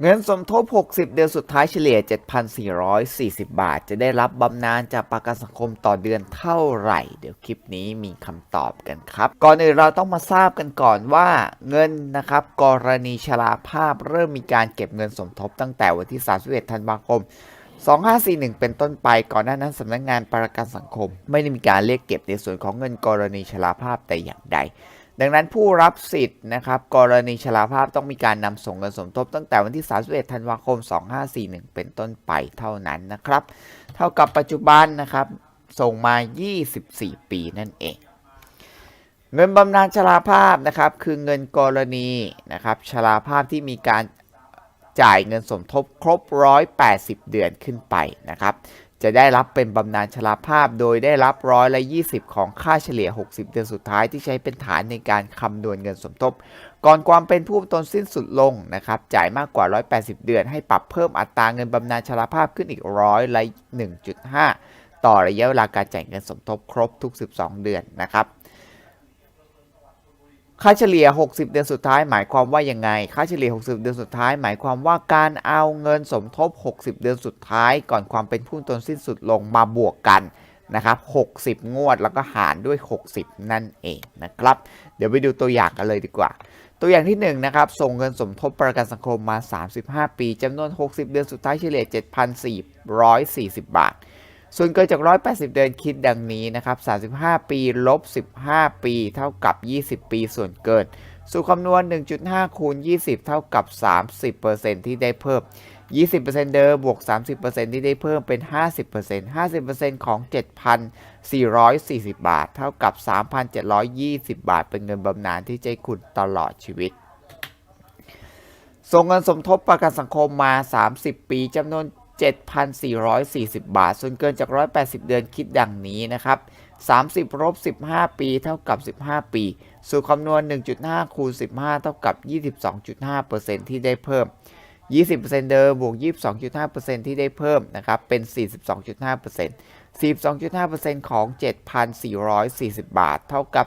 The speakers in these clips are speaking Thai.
เงินสมทบ 60 เดือนสุดท้ายเฉลี่ย 7,440 บาท จะได้รับบำนาญจากประกันสังคมต่อเดือนเท่าไหร่ เดี๋ยวคลิปนี้มีคำตอบกันครับ ก่อนอื่นเราต้องมาทราบกันก่อนว่าเงินนะครับ กรณีชราภาพเริ่มมีการเก็บเงินสมทบตั้งแต่วันที่ 31 ธันวาคม 2541 เป็นต้นไปก่อนหน้านั้นสำนักงานประกันสังคม ไม่ได้มีการเรียกเก็บในส่วนของเงินกรณีชราภาพแต่อย่างใด ดังนั้นผู้รับสิทธิ์นะครับกรณีชราภาพต้องมีการนำส่งเงินสมทบตั้งแต่วันที่ 31 ธันวาคม 2541 เป็นต้นไปเท่านั้นนะครับ เท่ากับปัจจุบันนะครับส่งมา 24 ปีนั่นเอง เงินบำนาญชราภาพนะครับคือเงินกรณีนะครับชราภาพที่มีการจ่ายเงินสมทบครบ 180 เดือนขึ้นไปนะครับ จะได้รับเป็นบำนาญชราภาพโดยได้รับร้อยละ 20 ของค่าเฉลี่ย 60 เดือนสุดท้ายที่ใช้เป็นฐานในการคำนวณเงินสมทบ ก่อนความเป็นผู้ตนสิ้นสุดลงนะครับ จ่ายมากกว่า 180 เดือน ให้ปรับเพิ่มอัตราเงินบำนาญชราภาพขึ้นอีกร้อยละ1.5 ต่อระยะเวลาการจ่ายเงินสมทบครบทุก 12 เดือนนะครับ ค่าเฉลี่ย 60 เดือนสุดท้ายหมายความว่ายังไง ค่าเฉลี่ย 60 เดือนสุดท้าย หมายความว่าการเอาเงินสมทบ 60 เดือนสุดท้าย ก่อนความเป็นผู้ตนสิ้นสุดลงมาบวกกันนะครับ60 งวดแล้วก็หารด้วย 60 นั่นเองนะครับ เดี๋ยวไปดูตัวอย่างกันเลยดีกว่า ตัวอย่างที่1นนะครับ ส่งเงินสมทบประกันสังคมมา 35 ปีจำนวน 60 เดือนสุดท้ายเฉลี่ย 7,440 บาท ส่วนเกินจาก 180 เดือนคิดดังนี้นะครับ 35 ปีลบ 15 ปี เท่ากับ 20 ปีส่วนเกิน สูตรคำนวณ 1.5 คูณ 20 เท่ากับ 30%ที่ได้เพิ่ม 20%เดิมบวก 30%ที่ได้เพิ่มเป็น 50% 50%ของ 7,440 บาท เท่ากับ 3,720 บาท เป็นเงินบำนาญที่ใจคุณตลอดชีวิต ส่งเงินสมทบประกันสังคมมา 30 ปีจำนวน 7,440 บาท ส่วนเกินจาก 180 เดือนคิดดังนี้นะครับ 30ลบ15 ปีเท่ากับ 15 ปี สูตรคำนวณ 1.5 คูณ 15 เท่ากับ 22.5%ที่ได้เพิ่ม 20%เดิมบวก 22.5%ที่ได้เพิ่มนะครับ เป็น 42.5% 42.5%ของ 7,440 บาท เท่ากับ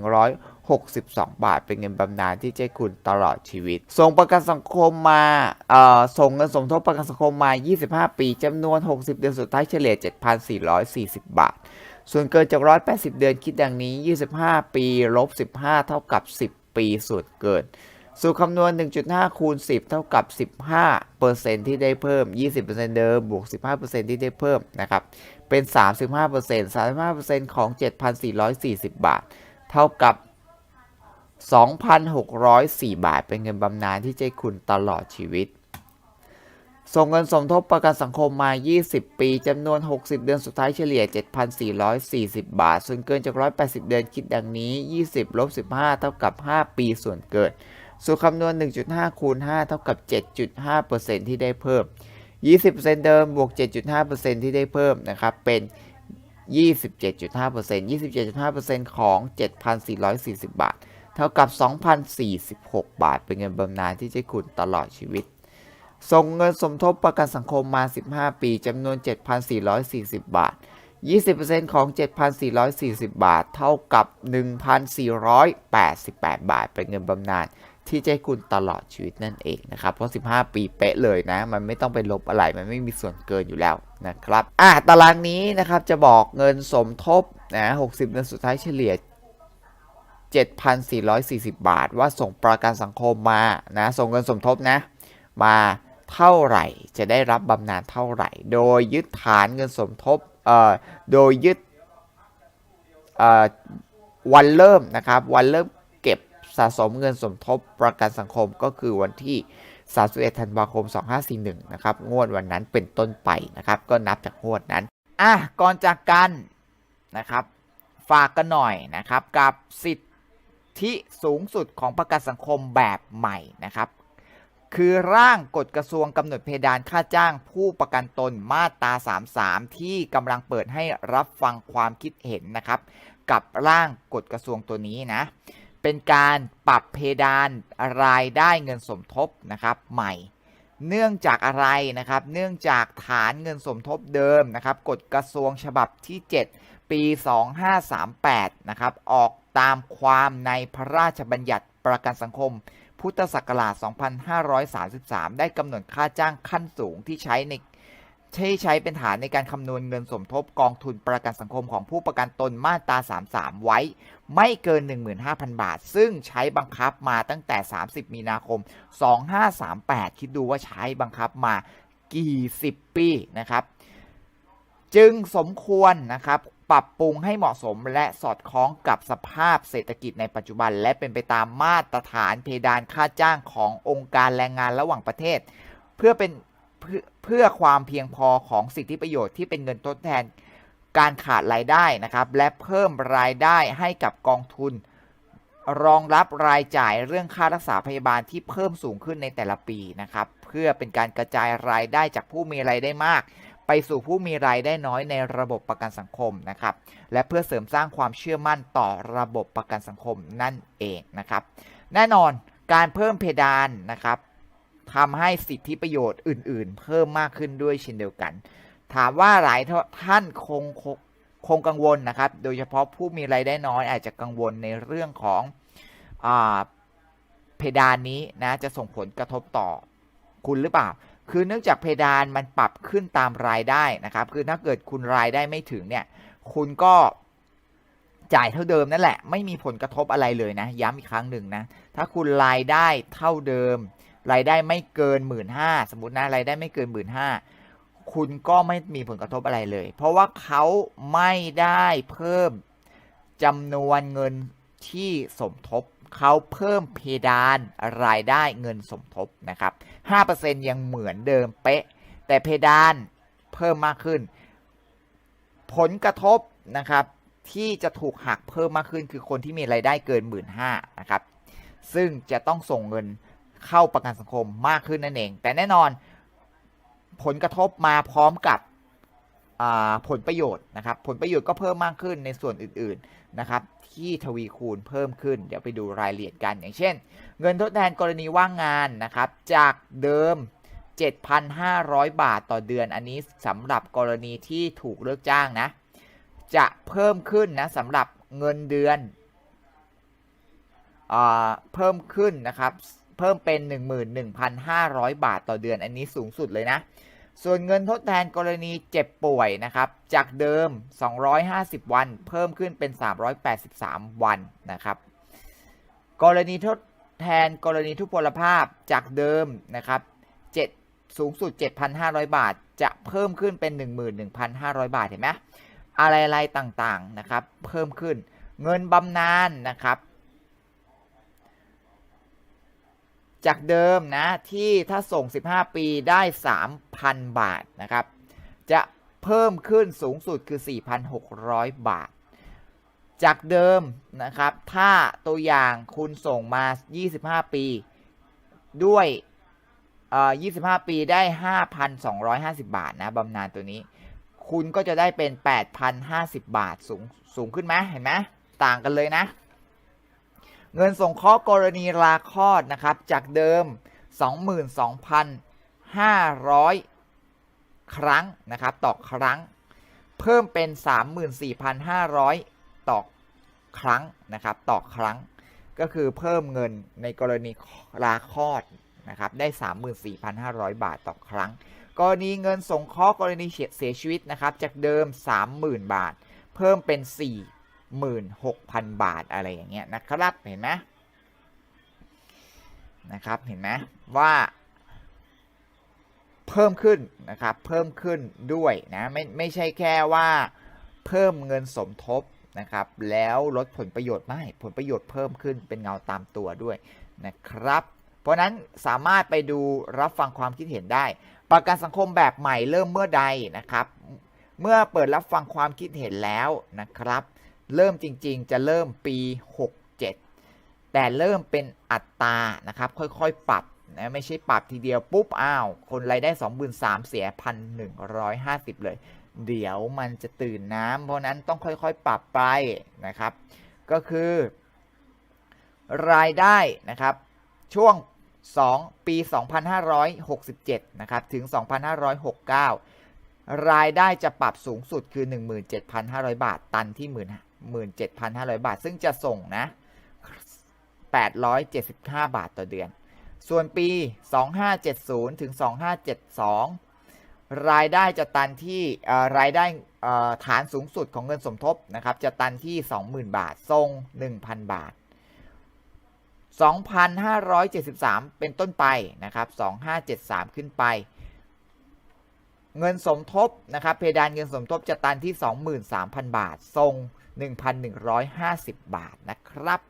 3,100 62 บาท เป็นเงินบำนาญที่ใจคุณตลอดชีวิต ส่งประกันสังคมมาเอ่อส่งเงินสมทบประกันสังคมมา 25 ปีจำนวน 60 เดือนสุดท้ายเฉลี่ย 7,440 บาท ส่วนเกินจาก 180 เดือนคิดดังนี้ 25 ปีลบ15 เท่ากับ 10 ปีส่วนเกินสูตรคำนวณ 1.5 คูณ 10 เท่ากับ 15%ที่ได้เพิ่ม 20%เดิม บวก 15%ที่ได้เพิ่มนะครับ เป็น 35% 35%ของ 7,440 บาท เท่ากับ 2,604 บาท เป็นเงินบำนาญที่ใจคุณตลอดชีวิต ส่งเงินสมทบประกันสังคมมา 20 ปีจำนวน 60 เดือนสุดท้ายเฉลี่ย 7,440 บาท ส่วนเกินจาก 180 เดือนคิดดังนี้ 20ลบ15 เท่ากับ 5 ปีส่วนเกินสูตรคำนวณ 1.5 คูณ 5 เท่ากับ 7.5%ที่ได้เพิ่ม 20%เดิมบวก 7.5%ที่ได้เพิ่มนะครับ เป็น 27.5% 27.5%ของ 7,440 บาท เท่ากับ 2,046 บาท เป็นเงินบำนาญที่จะคุณตลอดชีวิต ส่งเงินสมทบประกันสังคมมา 15 ปีจำนวน 7,440 บาท 20%ของ 7,440 บาท เท่ากับ 1,488 บาท เป็นเงินบำนาญที่จะให้คุณตลอดชีวิตนั่นเองนะครับ เพราะ 15 ปีเป๊ะเลยนะ มันไม่ต้องไปลบอะไร มันไม่มีส่วนเกินอยู่แล้วนะครับ อะ ตารางนี้นะครับ จะบอกเงินสมทบนะ 60 เดือนสุดท้ายเฉลี่ย 7,440 บาท ว่าส่งประกันสังคมมานะส่งเงินสมทบนะ มาเท่าไหร่จะได้รับบำนาญเท่าไหร่ โดยยึดฐานเงินสมทบเอ่อโดยยึดเอ่อวันเริ่มนะครับวันเริ่มเก็บสะสมเงินสมทบประกันสังคมก็คือวันที่ 31 ธันวาคม 2541 นะครับ งวดวันนั้นเป็นต้นไปนะครับ ก็นับจากงวดนั้น อะ ก่อนจากกันนะครับ ฝากกันหน่อยนะครับ กับสิทธิ สูงสุดของประกันสังคมแบบใหม่นะครับ คือร่างกฎกระทรวงกำหนดเพดานค่าจ้างผู้ประกันตนมาตรา 33 ที่กำลังเปิดให้รับฟังความคิดเห็นนะครับ กับร่างกฎกระทรวงตัวนี้นะเป็นการปรับเพดานรายได้เงินสมทบนะครับใหม่ เนื่องจากอะไรนะครับ เนื่องจากฐานเงินสมทบเดิมนะครับกฎกระทรวงฉบับที่ 7 ปี 2538 นะครับ ออกตามความในพระราชบัญญัติประกันสังคม พุทธศักราช 2533 ได้กำหนดค่าจ้างขั้นสูงที่ใช้ในที่ใช้เป็นฐานในการคำนวณเงินสมทบกองทุนประกันสังคมของผู้ประกันตนมาตรา 33 ไว้ ไม่เกิน 15,000 บาท ซึ่งใช้บังคับมาตั้งแต่ 30 มีนาคม 2538 คิดดูว่าใช้บังคับมากี่สิบปีนะครับ จึงสมควรนะครับ ปรับปรุงให้เหมาะสมและสอดคล้องกับสภาพเศรษฐกิจในปัจจุบัน และเป็นไปตามมาตรฐานเพดานค่าจ้างขององค์การแรงงานระหว่างประเทศ เพื่อเป็นเพื่อเพื่อความเพียงพอของสิทธิประโยชน์ที่เป็นเงินทดแทนการขาดรายได้นะครับ และเพิ่มรายได้ให้กับกองทุน รองรับรายจ่ายเรื่องค่ารักษาพยาบาลที่เพิ่มสูงขึ้นในแต่ละปีนะครับ เพื่อเป็นการกระจายรายได้จากผู้มีรายได้มาก ไปสู่ผู้มีรายได้น้อยในระบบประกันสังคมนะครับ และเพื่อเสริมสร้างความเชื่อมั่นต่อระบบประกันสังคมนั่นเองนะครับ แน่นอนการเพิ่มเพดานนะครับทำให้สิทธิประโยชน์อื่น ๆ เพิ่มมากขึ้นด้วยเช่นเดียวกัน ถามว่าหลายท่านคงคงคงกังวลนะครับ โดยเฉพาะผู้มีรายได้น้อยอาจจะกังวลในเรื่องของอเพดานนี้นะจะส่งผลกระทบต่อคุณหรือเปล่าคือเนื่องจากเพดานมันปรับขึ้นตามรายได้นะครับ คือถ้าเกิดคุณรายได้ไม่ถึงเนี่ย คุณก็จ่ายเท่าเดิมนั่นแหละ ไม่มีผลกระทบอะไรเลยนะ ย้ำอีกครั้งหนึ่งนะ ถ้าคุณรายได้เท่าเดิม รายได้ไม่เกินหมื่นห้าสมมตินะ รายได้ไม่เกินหมื่นห้าคุณก็ไม่มีผลกระทบอะไรเลย เพราะว่าเขาไม่ได้เพิ่มจำนวนเงินที่สมทบ เขาเพิ่มเพดานรายได้เงินสมทบนะครับ 5%ยังเหมือนเดิมเป๊ะ แต่เพดานเพิ่มมากขึ้น ผลกระทบนะครับที่จะถูกหักเพิ่มมากขึ้นคือคนที่มีรายได้เกิน 1 5ื่นนะครับ ซึ่งจะต้องส่งเงินเข้าประกันสังคมมากขึ้นนั่นเอง แต่แน่นอนผลกระทบมาพร้อมกับ ผลประโยชน์นะครับ ผลประโยชน์ก็เพิ่มมากขึ้นในส่วนอื่นๆนะครับที่ทวีคูณเพิ่มขึ้น เดี๋ยวไปดูรายละเอียดกันอย่างเช่น เงินทดแทนกรณีว่างงานนะครับ จากเดิม 7,500 บาทต่อเดือน อันนี้สำหรับกรณีที่ถูกเลิกจ้างนะ จะเพิ่มขึ้นนะสำหรับเงินเดือนอเพิ่มขึ้นนะครับ เพิ่มเป็น 11,500 บาทต่อเดือน อันนี้สูงสุดเลยนะ ส่วนเงินทดแทนกรณีเจ็บป่วยนะครับ จากเดิม 250 วัน เพิ่มขึ้นเป็น 383 วันนะครับ กรณีทดแทนกรณีทุพพลภาพจากเดิมนะครับ7สูงสุด 7,500 บาท จะเพิ่มขึ้นเป็น 11,500 บาทเห็นไหมอะไรๆต่างๆนะครับ เพิ่มขึ้นเงินบำนาญนะครับ จากเดิมนะที่ถ้าส่ง 15 ปีได้ 3,000 บาทนะครับ จะเพิ่มขึ้นสูงสุดคือ 4,600 บาท จากเดิมนะครับ ถ้าตัวอย่างคุณส่งมา 25 ปี ด้วยเอ่อ25 ปีได้ 5,250 บาทนะบำนาญตัวนี้ คุณก็จะได้เป็น 8,050 บาทสูงสูงขึ้นไหมเห็นไหมต่างกันเลยนะ เงินสงเคราะห์กรณีลาคลอดนะครับ จากเดิม 22,500 ครั้งนะครับ ต่อครั้ง เพิ่มเป็น 34,500 ต่อครั้งนะครับ ต่อครั้ง ก็คือเพิ่มเงินในกรณีลาคลอดนะครับ ได้ 34,500 บาทต่อครั้ง กรณีเงินสงเคราะห์กรณีเสียชีวิตนะครับ จากเดิม 30,000 บาท เพิ่มเป็น 46,000 บาทอะไรอย่างเงี้ยนะครับเห็นไหมนะครับเห็นไหมว่าเพิ่มขึ้นนะครับเพิ่มขึ้นด้วยนะไม่ไม่ใช่แค่ว่าเพิ่มเงินสมทบนะครับแล้วลดผลประโยชน์ไม่ผลประโยชน์เพิ่มขึ้นเป็นเงาตามตัวด้วยนะครับเพราะนั้นสามารถไปดูรับฟังความคิดเห็นได้ ประกันสังคมแบบใหม่เริ่มเมื่อใดนะครับ เมื่อเปิดรับฟังความคิดเห็นแล้วนะครับ เริ่มจริงๆ จะเริ่มปี 67 แต่เริ่มเป็นอัตรานะครับ ค่อยๆ ปรับนะไม่ใช่ปรับทีเดียวปุ๊บอ้าว คนรายได้ 23,000เสีย 1,150 เลย เดี๋ยวมันจะตื่นน้ำเพราะนั้นต้องค่อยๆ ปรับไปนะครับ ก็คือ รายได้นะครับ ช่วง 2 ปี 2567 นะครับ ถึง 2569รายได้จะปรับสูงสุดคือ 17,500 บาท ตันที่ 17,500 บาท ซึ่งจะส่งนะ 875 บาทต่อเดือน ส่วนปี 2570 ถึง 2572 รายได้จะตันที่รายได้ฐานสูงสุดของเงินสมทบนะครับ จะตันที่ 20,000 บาท ทรง 1,000 บาท 2,573 เป็นต้นไปนะครับ 2573 ขึ้นไป เงินสมทบนะครับ เพดานเงินสมทบจะตันที่ 23,000 บาท ทรง 1,150 บาทนะครับ